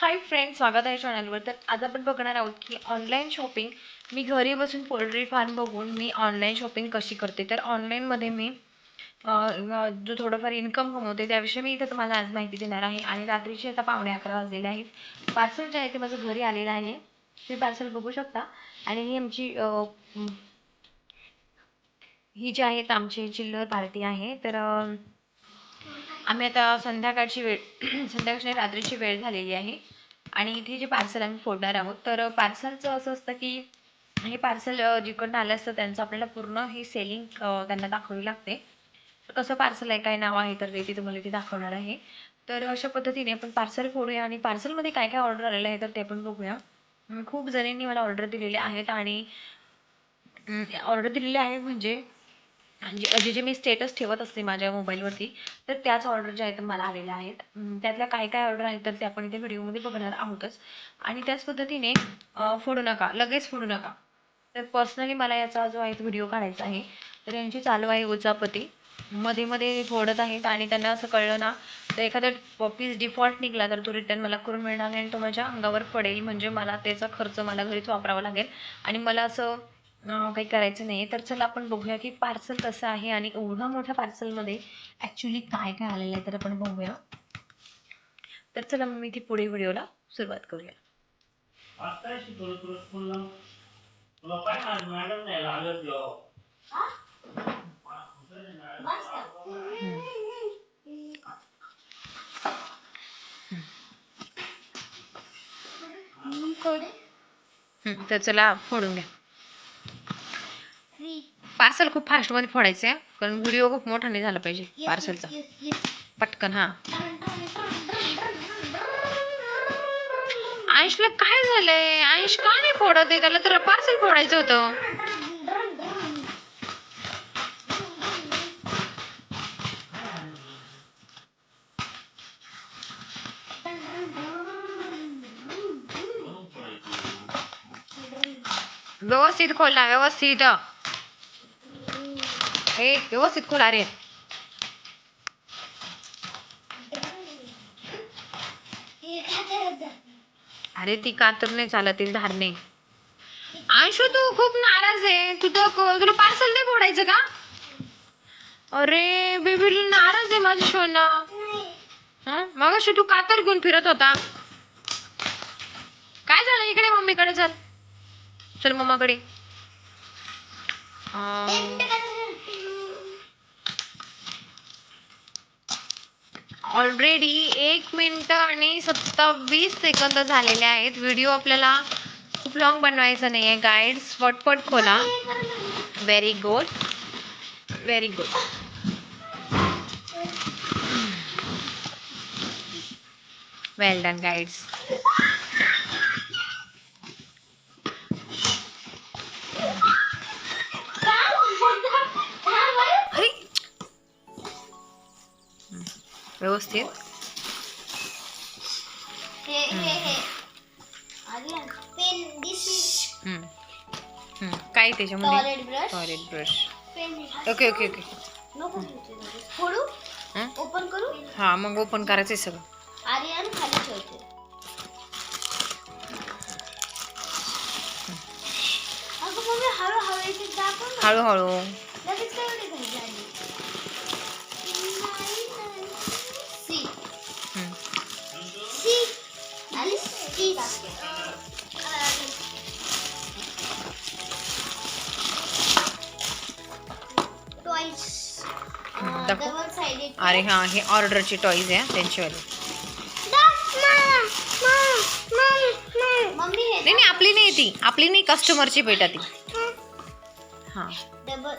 Hi friend स्वागत आहे चॅनलवर तर आज आपण बघणार आहोत की ऑनलाईन शॉपिंग मी घरी बसून पोल्ट्री फार्म बघून मी ऑनलाईन शॉपिंग कशी करते. तर ऑनलाईनमध्ये मी जो थोडंफार इन्कम कमवते त्याविषयी मी इथं तुम्हाला आज माहिती देणार आहे. आणि रात्रीचे आता पावणे अकरा वाजलेले आहेत. पार्सल जे आहे ते माझं घरी आलेलं आहे. ते पार्सल बघू शकता. आणि ही आमची ही जी आहे आमची चिल्लर पार्टी आहे. तर आम्ही आता संध्याकाळची वेळ संध्याकाळची नाही, रात्रीची वेळ झालेली आहे. आणि इथे जे पार्सल आम्ही फोडणार आहोत तर पार्सलचं असं असतं की हे पार्सल जिकडनं आलं असतं त्यांचं आपल्याला पूर्ण ही सेलिंग त्यांना दाखवावी लागते. तर कसं पार्सल आहे काय नाव आहे तर ते तुम्हाला इथे दाखवणार आहे. तर अशा पद्धतीने आपण पार्सल फोडूया आणि पार्सलमध्ये काय काय ऑर्डर आलेलं आहे तर ते पण बघूया. खूप जणींनी मला ऑर्डर दिलेले आहेत आणि ऑर्डर दिलेले आहे म्हणजे जे जे जे मी स्टेटस ठेवत असते माझ्या मोबाईलवरती तर त्याच ऑर्डर ज्या आहेत मला आलेल्या आहेत. त्यातल्या काय काय ऑर्डर आहेत तर ते आपण इथे व्हिडिओमध्ये बघणार आहोतच. आणि त्याच पद्धतीने फोडू नका. लगेच फोडू नका. तर पर्सनली मला याचा जो आहे व्हिडिओ काढायचा आहे तर यांची चालू आहे उचापती मध्ये मध्ये फोडत आहेत आणि त्यांना असं कळलं ना तर एखादा पीस डिफॉल्ट निघाला तर तो रिटर्न मला करून मिळणार नाही आणि तो माझ्या अंगावर पडेल. म्हणजे मला त्याचा खर्च मला घरीच वापरावा लागेल. आणि मला असं काही करायचं नाही तर चला आपण बघूया की पार्सल कसं आहे आणि एवढ्या मोठ्या पार्सलमध्ये ॲक्च्युली काय काय आलेलं आहे तर आपण बघूया. तर चला मग मी ती पुढे व्हिडिओला सुरुवात करूया. हं, तर चला फोडून घ्या. पार्सल खूप फास्टमध्ये फोडायचं आहे कारण व्हिडिओ खूप मोठा नाही झाला पाहिजे पार्सलचा पटकन हा. आयुषला काय झालंय? आयुष का नाही फोडत आहे? त्याला तर पार्सल फोडायचं होतं. व्यवस्थित खोल ना व्यवस्थित. हे व्यवस्थित खोल अरे अरे ती कातर नाही चालत ती धार नाही आयशू तू खूप नाराज आहे. तू तर तुला पार्सल नाही फोडायचं का? अरे बेबी नाराज आहे माझी शोना मग अशी तू कातर घेऊन फिरत होता. काय झालं? इकडे मम्मीकडे चल. चल मम्माकडे ऑलरेडी एक मिनिट आणि सत्तावीस सेकंद झालेले आहेत. व्हिडिओ आपल्याला खूप लॉंग बनवायचा नाही आहे गाईड्स पटपट खोला. Very good very good well done guides व्यवस्थित. हे हे हे. काय त्याच्यामध्ये? Toilet brush toilet brush pen okay okay okay हं? ओपन करू? हा मग ओपन करायचंय सगळं. आर्यन दाखव. अरे हा हे ऑर्डरचे टॉईज आहे त्यांच्यावाले मम्मी हे नाही नाही आपली नाही ती आपली नाही कस्टमरची बेटा ती हा। Double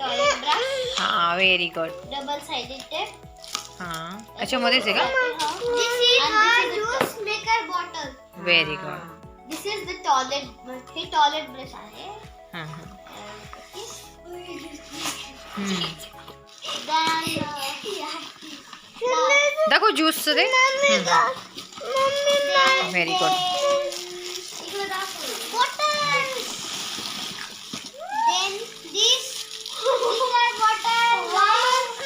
toilet brush very good double sided tape हा। आहे का? This is juice maker bottle very good this is the toilet हे। टॉयलेट ब्रश आहे हा। हा liquor bottle.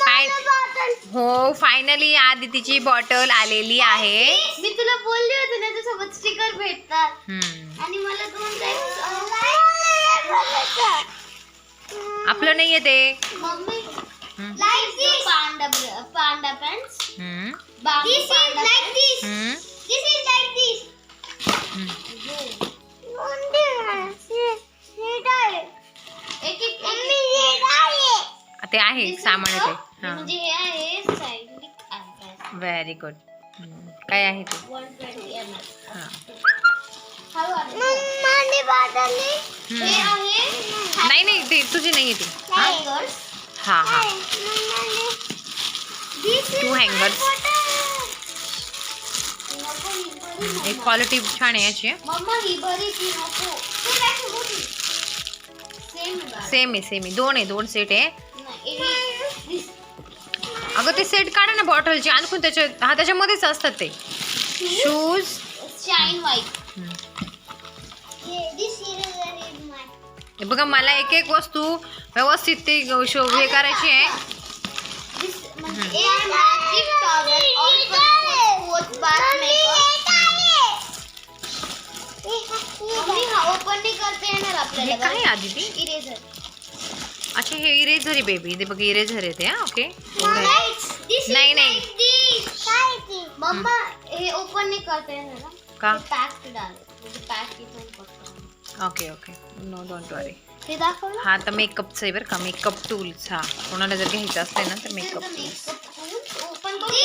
Fine. bottle. हो फायनली आदितीची बॉटल आलेली आहे. मी तुला बोलली होती ना भेटतात. हम्म. आणि मला दोन आपलं नाहीये ते. मम्मी हम्म. like this panda br- panda. pants हम्म. this is like this. हम्म. this is like this हम्म. एक एक एक ते आहे सामान आहे ते म्हणजे हे आहे सायक्लिक आहे व्हेरी गुड काय आहे ते? 120 ml हा. हळू मम्माने बदलली हम्म. हे आहे? नाही नाही ते तुझी नाही आहे ती. हा हँगर्स हा हा टू hangers. एक क्वालिटी छान आहे याची. ही सेम सेम आहे. सेम आहे दोन आहे दोन सेट आहे. अगं ते सेट काढा ना बॉटलचे आणखून त्याच्या हा त्याच्यामध्येच असतात ते. शूज शाईन व्हाईट हे बघा मला एक एक वस्तू व्यवस्थित ते शो हे करायची आहे. म्हणजे मम्मी हा ओपन नाही करता येणार हे। आपल्याला काय आधी ती इरेझर अच्छा हे इरेझर आहे बेबी ते बघ इरेझर ते हा ओके नाही, नाही. मम्मा हे ओपन नाही करता येणार ना का पॅक डाल म्हणजे पॅक इथून करतो okay okay no don't worry ते दाखव ना। हा आता मेकअपचं आहे बरं का मेकअप टूल्स हा। कोणाला जर घ्यायचं असेल ना तर मेकअप टूल्स ओपन करू।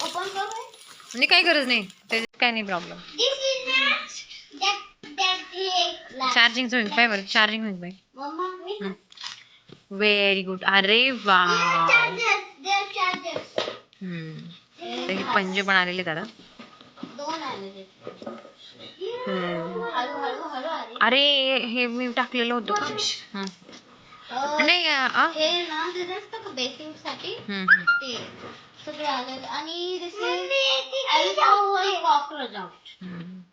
ओपन करू। म्हणजे काही गरज नाही त्याच्यात काय नाही प्रॉब्लेम चार्जिंग होईल पाय बरं चार्जिंग होईल बाई मम्मा मी हम्म. व्हेरी गुड अरे वा पंजे पण आलेले दादा अरे हे मी टाकलेलं होतं. नाही. हे आणि.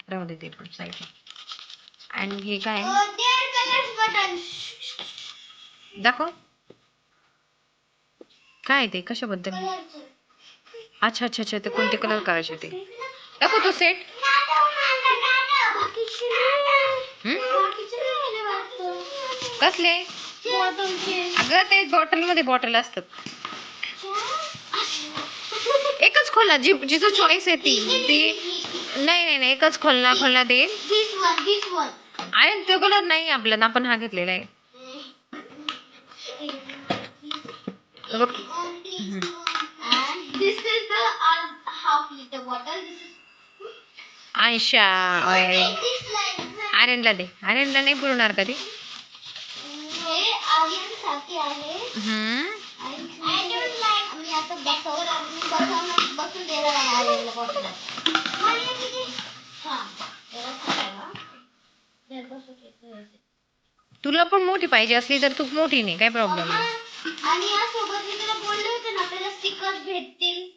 राहू दे ते पण साईड आणि हे काय? बटन. दाखव. काय ते? कशाबद्दल? अच्छा अच्छा अच्छा ते कोणते कलर करायचे ते? दाखव तो सेट कसले? अगं ते बॉटलमध्ये बॉटल असतात. एकच खोलना जी जिचं चॉईस आहे ती. ती नाही नाही नाही एकच खोलना खोलना दे आहे तो कलर नाही आपला ना आपण हा घेतलेला आहे. आयशा आर्यनला दे. आर्यनला नाही पुरवणार कधी? हम्म. तुला पण मोठी पाहिजे असली तर तू मोठी नाही काय प्रॉब्लेम नाही आणि यासोबत मी तुला बोलले होते ना आपल्याला स्टिकर्स भेटतील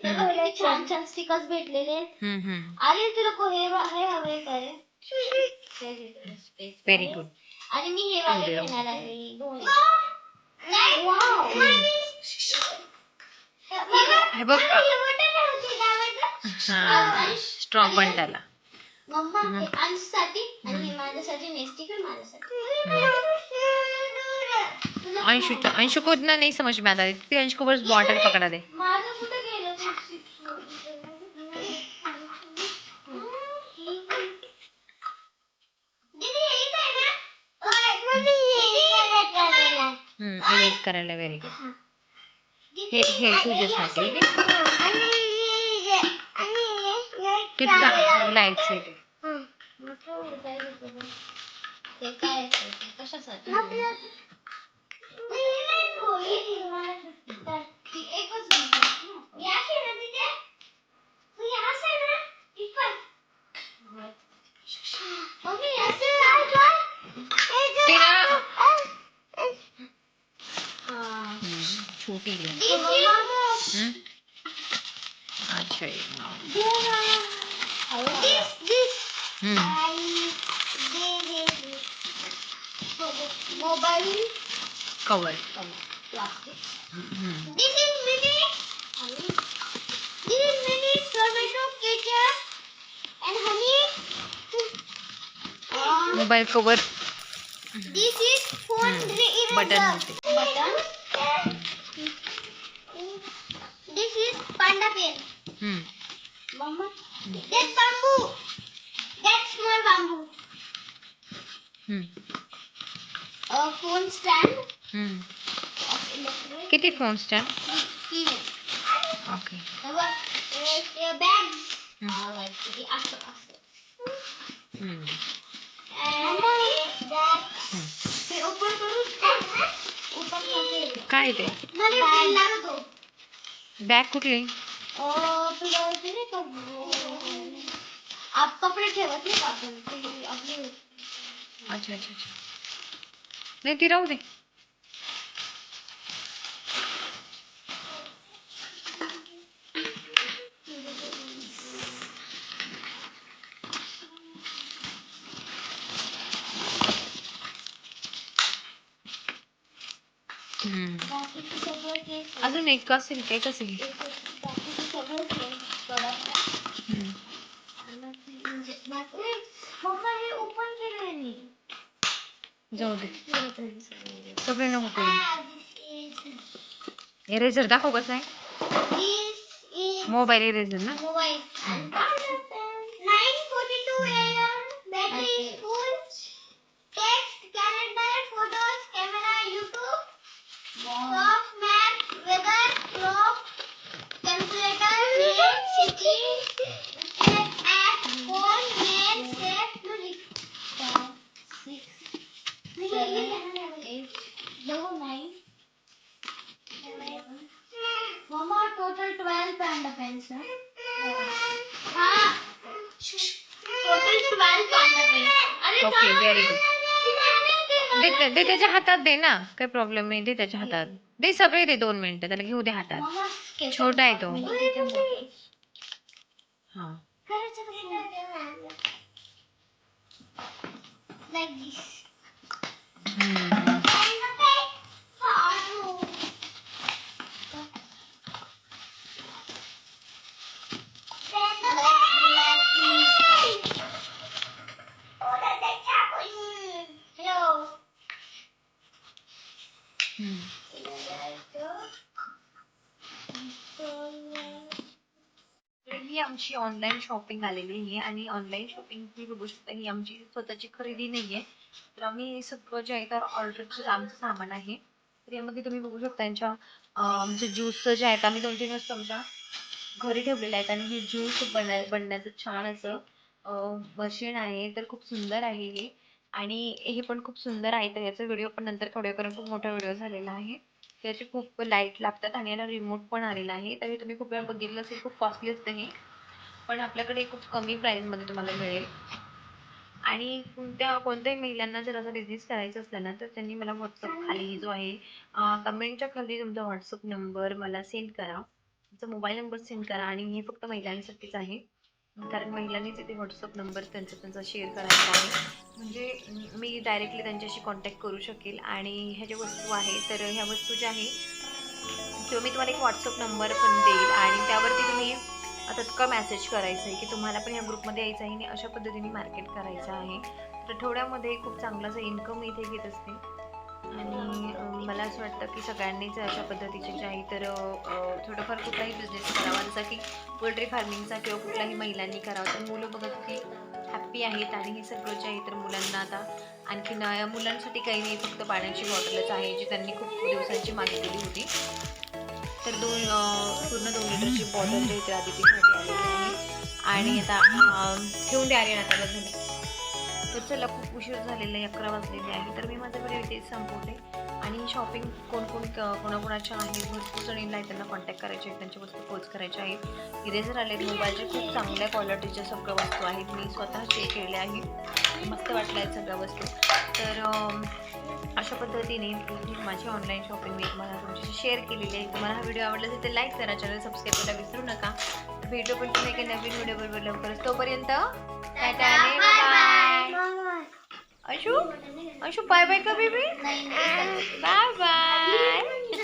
तर पहिले छान छान स्टिकर्स भेटलेले आहेत. हम्म, हम्म. अरे तुला को- हे हे हवे का रे व्हेरी गुड आणि मी हे वाले घेणार आहे. Wow. हे बघ हे. हा स्ट्रॉंग पण त्याला मम्मा आणि माझ्यासाठी नेस्टिक आणि माझ्यासाठी अंशु अंशु को इतना नहीं समझ में आता है फिर अंशु को बस बॉटल पकड़ा दे इरेज करायला व्हेरी गुड हे हे तुझ्यासाठी किती लाईट सेट ते काय कशासाठी छोटी अच्छा mobile cover. cover. Plastic. This is mini. This is mini tomato ketchup and honey. Um, mobile cover. This is phone mm. button. Button. This is panda pen. Hmm. Mama. that bamboo. That's small bamboo. Hmm. Of electric. किती phone Hmm. Okay. काय ते. Bag कुठली? कपडे ठेवत नाही का आपण? अच्छा अच्छा अच्छा. नाही ती राहू दे अजून एक असेल एक असेल म्हणजे जाऊ दे सगळे नको करू. इरेझर दाखव कसं आहे. मोबाईल इरेझर ना? Mobile nine six seven eight double nine Mama, total 12 panda pens, huh? हाँ. Total 12 panda pens. Okay very good दे दे त्याच्या हातात दे ना काही प्रॉब्लेम नाही दे त्याच्या हातात दे सगळे दे दोन मिनिटं त्याला घेऊ दे हातात छोटा आहे तो. हा ही आमची ऑनलाईन शॉपिंग आलेली आहे आणि ऑनलाईन शॉपिंग तुम्ही बघू शकता, ही आमची स्वतःची खरेदी नाही आहे तर आम्ही सगळं जे आहे तर ऑर्डरचं आमचं सामान आहे तर यामध्ये तुम्ही बघू शकता यांच्या अं, ज्यूसचं जे आहेत आम्ही दोन तीन वेळेस आमच्या घरी ठेवलेलं आहेत. आणि हे ज्यूस बनाय बनण्याचं छान असं मशीन आहे. तर खूप सुंदर आहे हे. आणि हे पण खूप सुंदर आहे. तर याचा व्हिडिओ पण नंतर थोड्या कारण खूप मोठा व्हिडिओ झालेला आहे. त्याचे खूप लाइट लागतात आणि याला रिमोट पण आलेला आहे. तरी तुम्ही खूप वेळा बघितलं असेल खूप कॉस्टली असतं हे. पण आपल्याकडे खूप कमी प्राईजमध्ये तुम्हाला मिळेल. आणि कोणत्या कोणत्याही महिलांना जर असं बिझनेस करायचं असलं ना तर त्यांनी मला व्हॉट्सअप खाली जो आहे कमेंटच्या खाली तुमचा व्हॉट्सअप नंबर मला सेंड करा. तुमचा मोबाईल नंबर सेंड करा आणि हे फक्त महिलांसाठीच आहे. कारण महिलांनीच इथे व्हॉट्सअप नंबर त्यांचा त्यांचा शेअर करायचा आहे. म्हणजे मी डायरेक्टली त्यांच्याशी कॉन्टॅक्ट करू शकेल आणि ह्या ज्या वस्तू आहे तर ह्या वस्तू ज्या आहे किंवा मी तुम्हाला एक व्हॉट्सअप नंबर पण देईल आणि त्यावरती तुम्ही आता तत्काळ मेसेज करायचं आहे की तुम्हाला पण ह्या ग्रुपमध्ये यायचं आहे आणि अशा पद्धतीने मार्केट करायचं आहे. तर आठवड्यामध्ये खूप चांगलं असं इन्कम इथे घेत असते. आणि मला असं वाटतं की सगळ्यांनीच अशा पद्धतीचे जे आहे तर थोडंफार कुठलाही बिझनेस करावा. जसा की पोल्ट्री फार्मिंगचा किंवा कुठलाही महिलांनी करावा. तर मुलं बघा की हॅप्पी आहेत आणि हे सगळं जे आहे तर मुलांना आता आणखी मुलांसाठी काही नाही फक्त पाण्याची बॉटलच आहे जी त्यांनी खूप दिवसांची मागणी केली होती. तर दोन पूर्ण दोन लिटरची बॉटल जे इथे आधी ती आहे. आणि आता ठेवून द्या आर्यन आता बस तर चला खूप उशीर झालेला आहे अकरा वाजलेले आहे. तर मी माझा व्हिडिओ संपवते. आणि शॉपिंग कोण कोण क- कोणाकोणाच्या आहे? भरपूर जणींना आहे त्यांना कॉन्टॅक्ट करायचे आहेत त्यांच्या वस्तू पोच करायच्या आहेत. इरेझर आले आहेत मोबाईलचे खूप चांगल्या क्वालिटीच्या सगळ्या वस्तू आहेत. मी स्वतः चेक केलेल्या आहेत. मस्त वाटल्या आहेत सगळ्या वस्तू. तर अशा पद्धतीने माझी ऑनलाईन शॉपिंग मी तुम्हाला तुमच्याशी शेअर केलेली आहे. तुम्हाला हा व्हिडिओ आवडला असेल तर लाईक करा. चॅनल सबस्क्राईब करायला विसरू नका. भेटू पण तुम्ही एका नवीन व्हिडिओ बरोबर लवकरच तोपर्यंत काय काय अशू? अशू बाय बाय का बेबी बाय बाय